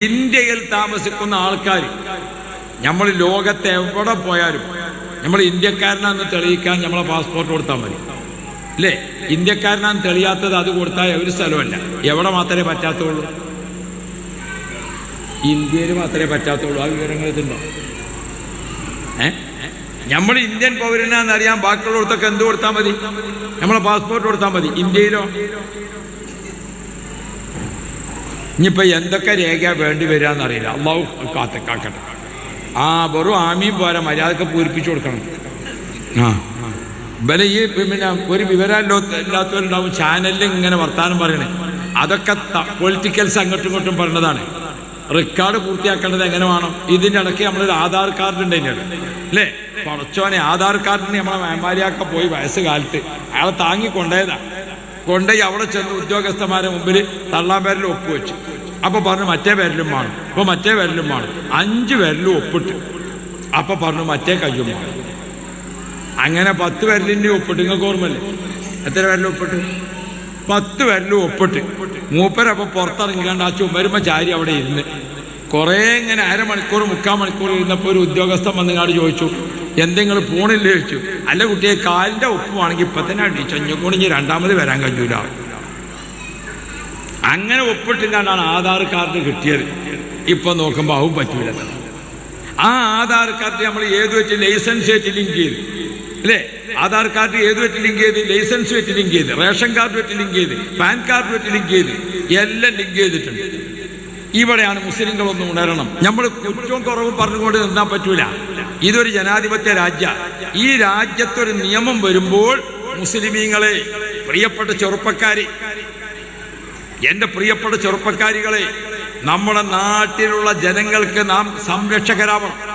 ഇന്ത്യയിൽ താമസിക്കുന്ന ആൾക്കാർ നമ്മൾ ലോകത്ത് എവിടെ പോയാലും നമ്മൾ ഇന്ത്യക്കാരനാന്ന് തെളിയിക്കാൻ നമ്മളെ പാസ്പോർട്ട് കൊടുത്താൽ മതി. അല്ലേ? ഇന്ത്യക്കാരനാന്ന് തെളിയാത്തത് അത് കൊടുത്താൽ ഒരു സ്ഥലമല്ല എവിടെ മാത്രമേ പറ്റാത്തുള്ളൂ? ഇന്ത്യയിൽ മാത്രമേ പറ്റാത്തുള്ളൂ. ആ വിവരങ്ങൾ ഇതുണ്ടോ? ഏ? നമ്മൾ ഇന്ത്യൻ പൗരനാന്ന് അറിയാൻ ബാക്കിയുള്ളവർക്കൊക്കെ എന്ത് കൊടുത്താൽ മതി? നമ്മളെ പാസ്പോർട്ട് കൊടുത്താൽ മതി. ഇന്ത്യയിലോ? ഇനിയിപ്പോ എന്തൊക്കെ രേഖ വേണ്ടി വരികയെന്നറിയില്ല അള്ളാഹു കാത്ത കാക്കട്ടെ ആ വെറും ആമിയും പോരാ മര്യാദയ്ക്ക് പൂരിപ്പിച്ചു കൊടുക്കണം. ആ ഇവലെ ഈ പിന്നെ ഒരു വിവരമല്ലോ ഇല്ലാത്തവരുണ്ടാവും. ചാനലിൽ ഇങ്ങനെ വർത്താനം പറയണേ. അതൊക്കെ പൊളിറ്റിക്കൽസ് അങ്ങോട്ടും ഇങ്ങോട്ടും പറഞ്ഞതാണ്. റെക്കോർഡ് പൂർത്തിയാക്കേണ്ടത് എങ്ങനെ വേണം? ഇതിന്റെ ഇടയ്ക്ക് നമ്മളൊരു ആധാർ കാർഡ് ഉണ്ട് അതിന്റെ. അല്ലേ? പടച്ചോനെ ആധാർ കാർഡിന് നമ്മളെ മേമാരിയൊക്കെ പോയി വയസ്സ് കാലത്ത് അയാളെ താങ്ങി കൊണ്ടുപോയതാ. കൊണ്ടുപോയി അവിടെ ചെന്ന് ഉദ്യോഗസ്ഥന്മാരെ മുമ്പിൽ തള്ളാൻ പേരിൽ ഒപ്പുവെച്ചു. അപ്പൊ പറഞ്ഞു മറ്റേ പേരിലും വേണം. അപ്പൊ മറ്റേ പേരിലും വേണം. അഞ്ച് പേരിലും ഒപ്പിട്ടു. അപ്പൊ പറഞ്ഞു മറ്റേ കയ്യും വേണം. അങ്ങനെ പത്ത് പേരിലിന്റെ ഒപ്പിട്ട്. നിങ്ങൾക്ക് ഓർമ്മല്ലേ എത്ര പേരിലും ഒപ്പിട്ട്? പത്ത് പേരിലും ഒപ്പിട്ട്. മൂപ്പരപ്പൊ പുറത്തിറങ്ങിക്കാണ്ട് ആ ചുമരുമ്പ ചാരി അവിടെ ഇരുന്ന്. കുറേ ഇങ്ങനെ അരമണിക്കൂർ മുക്കാൽ മണിക്കൂർ ഇരുന്നപ്പോൾ ഒരു ഉദ്യോഗസ്ഥൻ വന്നിങ്ങാട് ചോദിച്ചു എന്തെങ്കിലും പോണില്ലേ ചോദിച്ചു അല്ല കുട്ടിയെ കാലിന്റെ ഒപ്പുവാണെങ്കിൽ ഇപ്പൊ തന്നെ അടിച്ചു അഞ്ഞക്കോണിഞ്ഞ് രണ്ടാമത് വരാൻ കഴിയൂല. അങ്ങനെ ഒപ്പിട്ടില്ലാണ്ടാണ് ആധാർ കാർഡ് കിട്ടിയത്. ഇപ്പൊ നോക്കുമ്പോൾ അതും പറ്റൂല. ആ ആധാർ കാർഡ് നമ്മൾ ഏത് വെച്ച് ലൈസൻസ് വെച്ച് ലിങ്ക് ചെയ്ത്. അല്ലേ? ആധാർ കാർഡ് ഏത് വെച്ച് ലിങ്ക് ചെയ്ത്? ലൈസൻസ് വെച്ച് ലിങ്ക് ചെയ്ത്. റേഷൻ കാർഡ് വെച്ച് ലിങ്ക് ചെയ്ത്. പാൻ കാർഡ് വെച്ച് ലിങ്ക് ചെയ്ത്. എല്ലാം ലിങ്ക് ചെയ്തിട്ടുണ്ട്. ഇവിടെയാണ് മുസ്ലിങ്ങളൊന്നും ഉണരണം. നമ്മൾ കുറ്റവും കുറവും പറഞ്ഞുകൊണ്ട് നിന്നാൻ പറ്റൂല. ഇതൊരു ജനാധിപത്യ രാജ്യ. ഈ രാജ്യത്തൊരു നിയമം വരുമ്പോൾ മുസ്ലിമീങ്ങളെ പ്രിയപ്പെട്ട ചെറുപ്പക്കാരി എന്റെ പ്രിയപ്പെട്ട ചെറുപ്പക്കാരികളെ നമ്മുടെ നാട്ടിലുള്ള ജനങ്ങൾക്ക് നാം സംരക്ഷകരാവണം.